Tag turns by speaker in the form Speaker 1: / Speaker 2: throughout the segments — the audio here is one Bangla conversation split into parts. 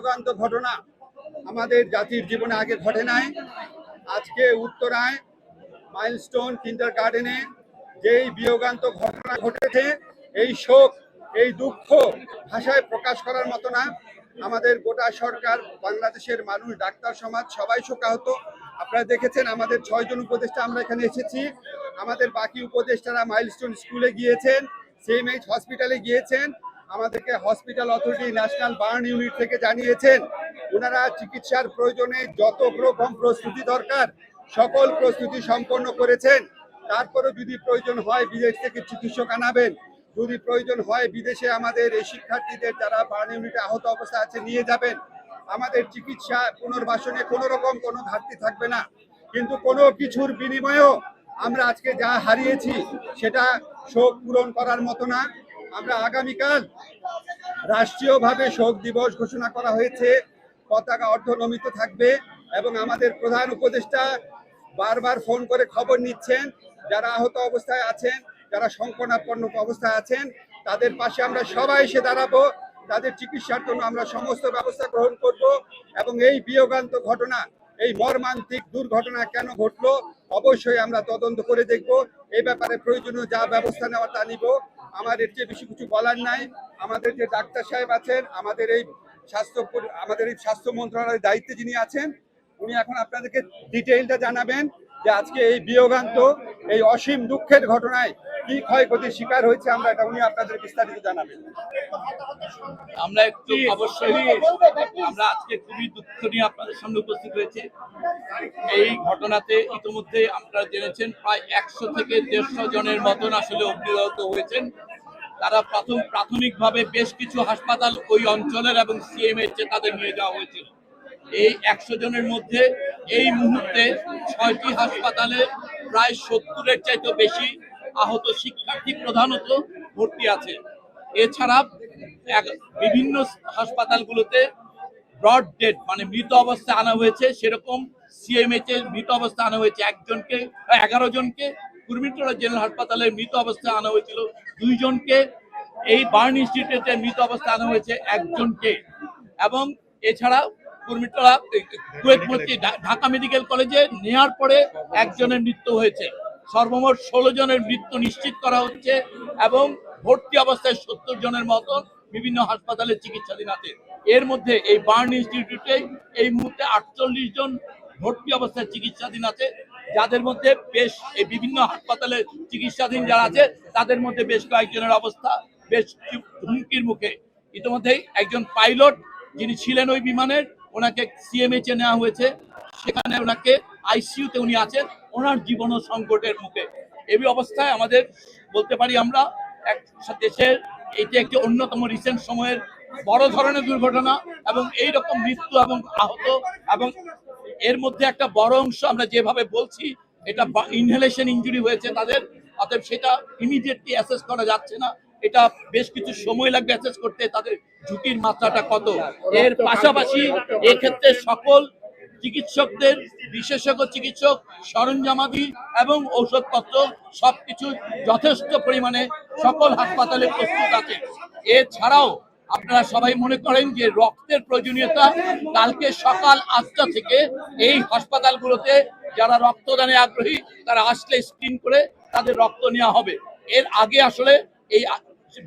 Speaker 1: বিয়োগান্ত ঘটনা আমাদের জাতির জীবনে আগে ঘটে নাই। আজকে উত্তরায় মাইলস্টোন কিন্ডার গার্ডেনে যেই বিয়োগান্ত ঘটনা ঘটেছে, এই শোক, এই দুঃখ ভাষায় প্রকাশ করার মতো না। আমাদের গোটা সরকার, বাংলাদেশের মানুষ, ডাক্তার সমাজ সবাই শোকাহত। আপনারা দেখেছেন আমাদের ছয়জন উপদেষ্টা আমরা এখানে এসেছি। আমাদের বাকি উপদেষ্টারা মাইলস্টোন স্কুলে গিয়েছেন, সেম এইচ হসপিটালে গিয়েছেন। আমাদেরকে hospital authority national burn unit থেকে জানিয়েছেন, ওনারা চিকিৎসার প্রয়োজনে যত রকম প্রস্তুতি দরকার, সকল প্রস্তুতি সম্পন্ন করেছেন। তারপরে যদি প্রয়োজন হয়, বিদেশ থেকে চিকিৎসক আনাবেন। যদি প্রয়োজন হয়, বিদেশে আমাদের এই শিক্ষার্থীদের যারা বার্ন ইউনিটে আহত অবস্থা আছে, নিয়ে যাবেন। আমাদের চিকিৎসা পুনর্বাসনে কোনো রকম কোনো ঘাটতি থাকবে না। কিন্তু কোনো কিছুর বিনিময়েও আমরা আজকে যা হারিয়েছি, সেটা শোক পূরণ করার মতো না। আমরা আগামীকাল রাষ্ট্রীয়ভাবে শোক দিবস ঘোষণা করা হয়েছে। পতাকা অর্ধনমিত থাকবে এবং আমাদের প্রধান উপদেষ্টা বারবার ফোন করে খবর নিচ্ছেন। যারা আহত অবস্থায় আছেন, যারা সংকটাপন্ন অবস্থায় আছেন, তাদের পাশে আমরা সবাই এসে দাঁড়াবো। তাদের চিকিৎসার জন্য আমরা সমস্ত ব্যবস্থা গ্রহণ করব এবং এই বিয়োগান্ত ঘটনা, এই মর্মান্তিক দুর্ঘটনা কেন ঘটলো, অবশ্যই আমরা তদন্ত করে দেখব। এই ব্যাপারে প্রয়োজনীয় যা ব্যবস্থা নেওয়া তা নিব। আমার এর চেয়ে বেশি কিছু বলার নাই। আমাদের যে ডাক্তার সাহেব আছেন, আমাদের এই স্বাস্থ্য আমাদের এই স্বাস্থ্য মন্ত্রণালয়ের দায়িত্বে যিনি আছেন, উনি এখন আপনাদেরকে ডিটেইলটা জানাবেন যে আজকে এই বিয়োগান্ত, এই অসীম দুঃখের ঘটনায় কি ক্ষয়ক্ষতির শিকার হয়েছে আমরা এটা উনি আপনাদের বিস্তারিত জানাবেন।
Speaker 2: আমরা একটু অবশ্যই আমরা আজকে খুবই দুঃখ নিয়ে আপনাদের সামনে উপস্থিত হয়েছে। এই ঘটনাতে ইতিমধ্যে আপনারা জেনেছেন প্রায় একশো থেকে দেড়শো জনের মতন আসলে অগ্নিহত হয়েছেন। তারা প্রথম প্রাথমিকভাবে বেশ কিছু হাসপাতাল ওই অঞ্চলের এবং সিএমএর যে তাদের নিয়ে যাওয়া হয়েছিল। এই একশো জনের মধ্যে এই মুহূর্তে ছয়টি হাসপাতালে প্রায় সত্তরের চাইতে বেশি আহত শিক্ষার্থী প্রধানত ভর্তি আছে। এছাড়া বিভিন্ন হাসপাতালগুলোতে ব্রড ডেড মানে মৃত অবস্থায় আনা হয়েছে। সেরকম সিএমএইচ এর মৃত অবস্থায় আনা হয়েছে একজনকে, এগারো জনকে। কুর্মিটোলা জেনারেল হাসপাতালে মৃত অবস্থায় আনা হয়েছিল। দুইজনকে এই বার্ন ইনস্টিটিউটে মৃত অবস্থায় আনা হয়েছে একজনকে। এবং এছাড়া কুর্মিটোলা ঢাকা মেডিকেল কলেজে নেওয়ার পরে একজনের মৃত্যু হয়েছে। সর্বমোট ষোলো জনের মৃত্যু নিশ্চিত করা হচ্ছে এবং ভর্তি অবস্থায় সত্তর জনের মতন বিভিন্ন হাসপাতালে চিকিৎসাধীন আছে। এর মধ্যে এই বার্ন ইনস্টিটিউটে এই মুহূর্তে আটচল্লিশ জন ভর্তি অবস্থায় চিকিৎসাধীন আছে। যাদের মধ্যে বেশ এই বিভিন্ন হাসপাতালে চিকিৎসাধীন যারা আছে, তাদের মধ্যে বেশ কয়েকজনের অবস্থা বেশ হুমকির মুখে। ইতিমধ্যেই একজন পাইলট যিনি ছিলেন ওই বিমানের, ওনাকে সিএমএইচ নেওয়া হয়েছে। সেখানে ওনাকে আইসিইউতে উনি আছেন, ওনার জীবন সংকটের মুখে। এই অবস্থায় আমাদের, বলতে পারি আমরা এক দেশের, এটি একটি অন্যতম রিসেন্ট সময়ের বড় ধরনের দুর্ঘটনা এবং এই রকম মৃত্যু এবং আহত এবং এর মধ্যে একটা বড় অংশ আমরা যেভাবে বলছি, এটা ইনহেলেশন ইঞ্জুরি হয়েছে তাদের, অতএব সেটা ইমিডিয়েটলি অ্যাসেস করা যাচ্ছে না। এটা বেশ কিছু সময় লাগবে অ্যাসেস করতে, তাদের ঝুঁকির মাত্রাটা কত। এর পাশাপাশি এক্ষেত্রে সকল চিকিৎসকদের, বিশেষজ্ঞ চিকিৎসক, সরঞ্জামাদি এবং ঔষধপত্র সবকিছু যথেষ্ট পরিমাণে সকল হাসপাতালে প্রস্তুত আছে। এছাড়াও আপনারা সবাই মনে করেন যে রক্তের প্রয়োজনীয়তা কালকে সকাল আটটা থেকে এই হাসপাতালগুলোতে যারা রক্তদানে আগ্রহী, তারা আসলে স্ক্রিন করে তাদের রক্ত নেওয়া হবে। এর আগে আসলে এই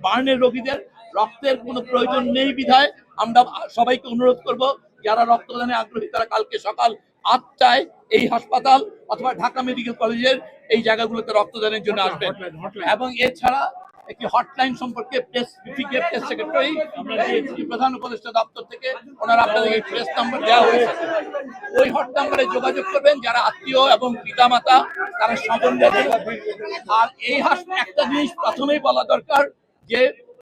Speaker 2: বার্নের রোগীদের রক্তের কোনো প্রয়োজন নেই বিধায় আমরা সবাইকে অনুরোধ করব যারা রক্তদানে আগ্রহী তারা কালকে সকাল আটটায় এই হাসপাতাল অথবা ঢাকা মেডিকেল কলেজের এই জায়গাগুলোতে রক্তদানের জন্য আসবেন। এবং এছাড়া একটি হটলাইন সম্পর্কে প্রেস বিপিকে প্রেস সেক্রেটারি প্রধান উপদেষ্টা দপ্তর থেকে ওনারা আপনাদের প্রেস নাম্বার দেওয়া হয়েছে। ওই হট নাম্বারে যোগাযোগ করবেন যারা আত্মীয় এবং পিতামাতা তারা সম্বন্ধে আর এই হাস একটা জিনিস প্রথমেই বলা দরকার যে